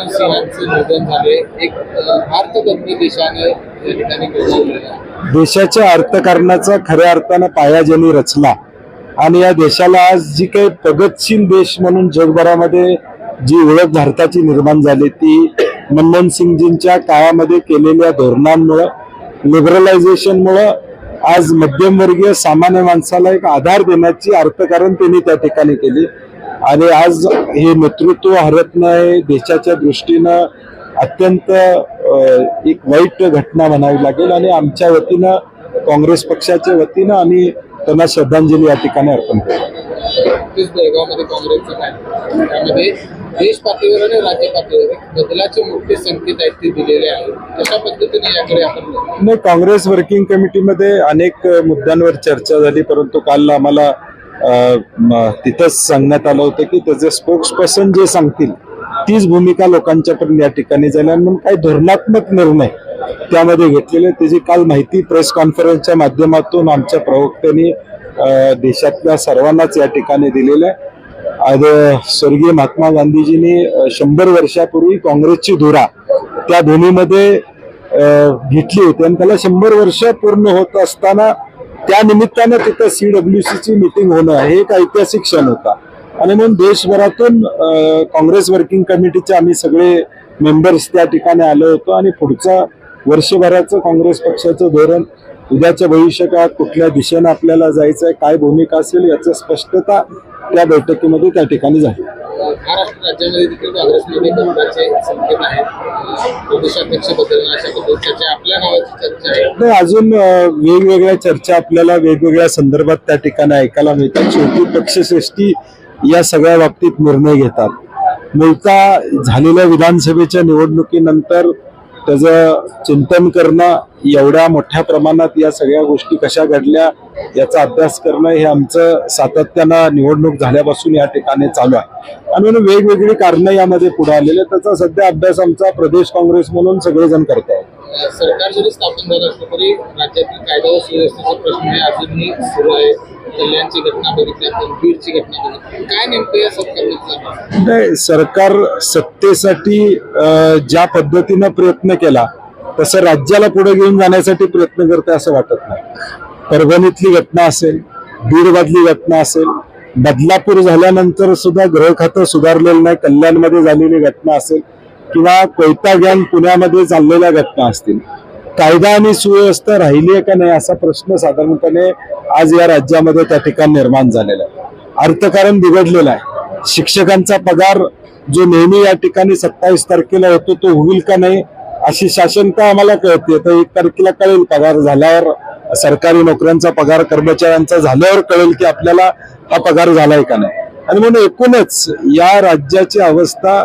मनमोहन सिंहांचं निधन झाले. एक अर्थतज्ञ देशाने या ठिकाणी देशाच्या अर्थकारणाचा खऱ्या अर्थानं पाया ज्यांनी रचला. आणि या देशाला आज जी काही प्रगतशील देश म्हणून जगभरामध्ये जी ओळख भारताची निर्माण झाली ती मनमोहन सिंगजींच्या काळामध्ये केलेल्या धोरणांमुळं लिबरलायझेशनमुळं आज मध्यमवर्गीय सामान्य माणसाला एक आधार देण्याची अर्थकारण त्यांनी त्या ठिकाणी केली. आणि आज हे नेतृत्व हरत नाही देशाच्या दृष्टीनं अत्यंत एक वाईट घटना म्हणावी लागेल आणि आमच्या वतीनं काँग्रेस पक्षाच्या वतीनं आम्ही त्यांना श्रद्धांजली या ठिकाणी अर्पण करतो. नुकतीच बेळगावमध्ये काँग्रेसचं काय? त्यामध्ये देश पातळीवर आणि राज्य पातळीवर बदलाचे मोठे संकेत आहेत ते दिलेले आहेत कशा पद्धतीने याकडे आपण? नाही काँग्रेस वर्किंग कमिटीमध्ये अनेक मुद्द्यांवर चर्चा झाली परंतु काल आम्हाला तिथंच सांगण्यात आलं होतं की त्याचे स्पोक्स पर्सन जे सांगतील तीच भूमिका लोकांच्याकडून या ठिकाणी झाल्या म्हणून काही धोरणात्मक निर्णय त्यामध्ये घेतलेले त्याची काल माहिती प्रेस कॉन्फरन्सच्या माध्यमातून आमच्या प्रवक्त्यांनी देशातल्या सर्वांनाच या ठिकाणी दिलेलं आहे. आज स्वर्गीय महात्मा गांधीजींनी शंभर वर्षापूर्वी काँग्रेसची धुरा त्या धुनीमध्ये घेतली होती आणि त्याला शंभर वर्ष पूर्ण होत असताना त्या निमित्तानं तिथं सी ची मिटिंग होणं हे एक ऐतिहासिक क्षण होता. आणि म्हणून देशभरातून काँग्रेस वर्किंग कमिटीचे आम्ही सगळे मेंबर्स त्या ठिकाणी आलो होतो आणि पुढचं वर्षभराचं काँग्रेस पक्षाचं धोरण उद्याच्या भविष्यकाळात कुठल्या दिशेनं आपल्याला जायचं आहे काय भूमिका असेल याचं स्पष्टता त्या बैठकीमध्ये त्या ठिकाणी झाली. महाराष्ट्र राज्यामध्ये देखील काँग्रेसमध्ये बदलाचे संकेत आहेत. प्रदेशाध्यक्ष बदलणं अशा आपल्या नावाची चर्चा आहे. नाही अजून वेगवेगळ्या चर्चा आपल्याला वेगवेगळ्या संदर्भात त्या ठिकाणी ऐकायला मिळतात. शेवटी पक्षश्रेष्ठी या सगळ्या बाबतीत निर्णय घेतात. मूळतः झालेल्या विधानसभेच्या निवडणुकीनंतर त्याचं चिंतन करणं एवढ्या मोठ्या प्रमाणात या सगळ्या गोष्टी कशा घडल्या याचा अभ्यास करणं हे आमचं सातत्यानं निवडणूक झाल्यापासून या ठिकाणी चालू आहे. आणि म्हणून वेगवेगळी कारणं यामध्ये पुढे आलेले त्याचा सध्या अभ्यास आमचा प्रदेश काँग्रेस म्हणून सगळेजण करत आहेत. सरकार जरी स्थापन झालं असलं तरी राज्यातील कायदा व सुव्यवस्थेचा प्रश्न हे अजूनही सुरू आहे. कल्याणची घटना बघितली आपण बीडची घटना बघितली काय नेमकं या सरकारने नाही सरकार सत्तेसाठी ज्या पद्धतीनं प्रयत्न केला तसं राज्याला पुढे घेऊन जाण्यासाठी प्रयत्न करते असं वाटत नाही. परभणीतली घटना असेल बीडमधली घटना असेल बदलापूर झाल्यानंतर सुद्धा गृह खातं सुधारलेलं नाही कल्याणमध्ये झालेली घटना असेल किंवा कोयता गँग पुण्यामध्ये चाललेल्या घटना असतील. कायदा आणि सुव्यवस्था राहिली आहे का नाही असा प्रश्न साधारणपणे आज या राज्यामध्ये त्या ठिकाणी निर्माण झालेला आहे. अर्थकारण बिघडलेलं आहे. शिक्षकांचा पगार जो नेहमी या ठिकाणी सत्तावीस तारखेला होतो तो होईल का नाही अशी शासनता आम्हाला कळते. तर एक तारखेला कळेल पगार झाल्यावर सरकारी नोकऱ्यांचा पगार कर्मचाऱ्यांचा झाल्यावर कळेल की आपल्याला हा पगार झालाय का नाही. आणि म्हणून एकूणच या राज्याची अवस्था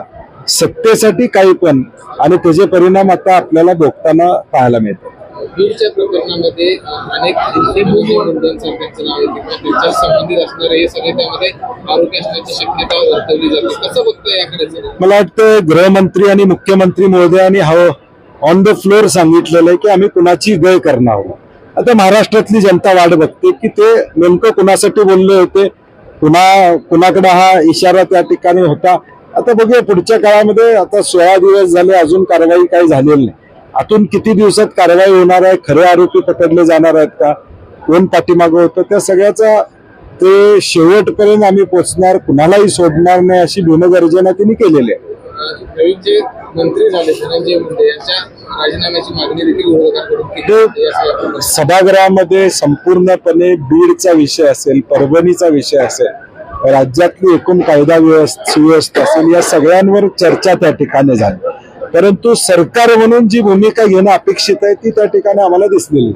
सत्तेसाठी काही पण आणि त्याचे परिणाम आता आपल्याला भोगताना पाहायला मिळतात. बीडच्या प्रकरणामध्ये अनेक भूमी मुंडन सरकारचं नाव येते किंवा त्यांच्या संबंधित असणारे हे सगळे त्यामध्ये आरोग्य असण्याची शक्यता वर्तवली जाते. कसं बघतोय याकडे सर? मला वाटतं गृहमंत्री आणि मुख्यमंत्री महोदयांनी हवं ऑन द फ्लोअर सांगितलेलं आहे की आम्ही कुणाची गय करणार आहोत आता महाराष्ट्रातली जनता वाट बघते की ते नेमकं कुणासाठी बोलले होते? कुणा कुणाकडे हा इशारा त्या ठिकाणी होता? आता बघूया पुढच्या काळामध्ये आता सोळा दिवस झाले अजून कारवाई काही झालेली नाही आतून किती दिवसात कारवाई होणार आहे खरे आरोपी पकडले जाणार आहेत का कोण पाठीमागं होतं त्या सगळ्याचा ते शेवटपर्यंत आम्ही पोचणार कुणालाही सोडणार नाही अशी भूमगर्जना त्यांनी केलेली आहे अ, नवीन जे मंत्री झाले धनंजय मुंडे यांच्या राजीनाम्याची मागणी देखील विरोधकांकडून केली जाते असं आपण बघतो. सभागृहामध्ये संपूर्णपणे बीडचा विषय असेल परभणीचा विषय असेल राज्यातली एकूण कायदा व्यवस्था सुव्यवस्था असेल या सगळ्यांवर चर्चा त्या ठिकाणी झाली. परंतु सरकार म्हणून जी भूमिका घेणं अपेक्षित आहे ती त्या ठिकाणी आम्हाला दिसलेली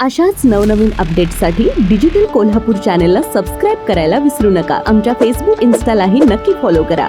अशाच नवनवीन अपडेटसाठी डिजिटल कोल्हापूर चॅनेलला सबस्क्राईब करायला विसरू नका. आमच्या फेसबुक इन्स्टालाही नक्की फॉलो करा.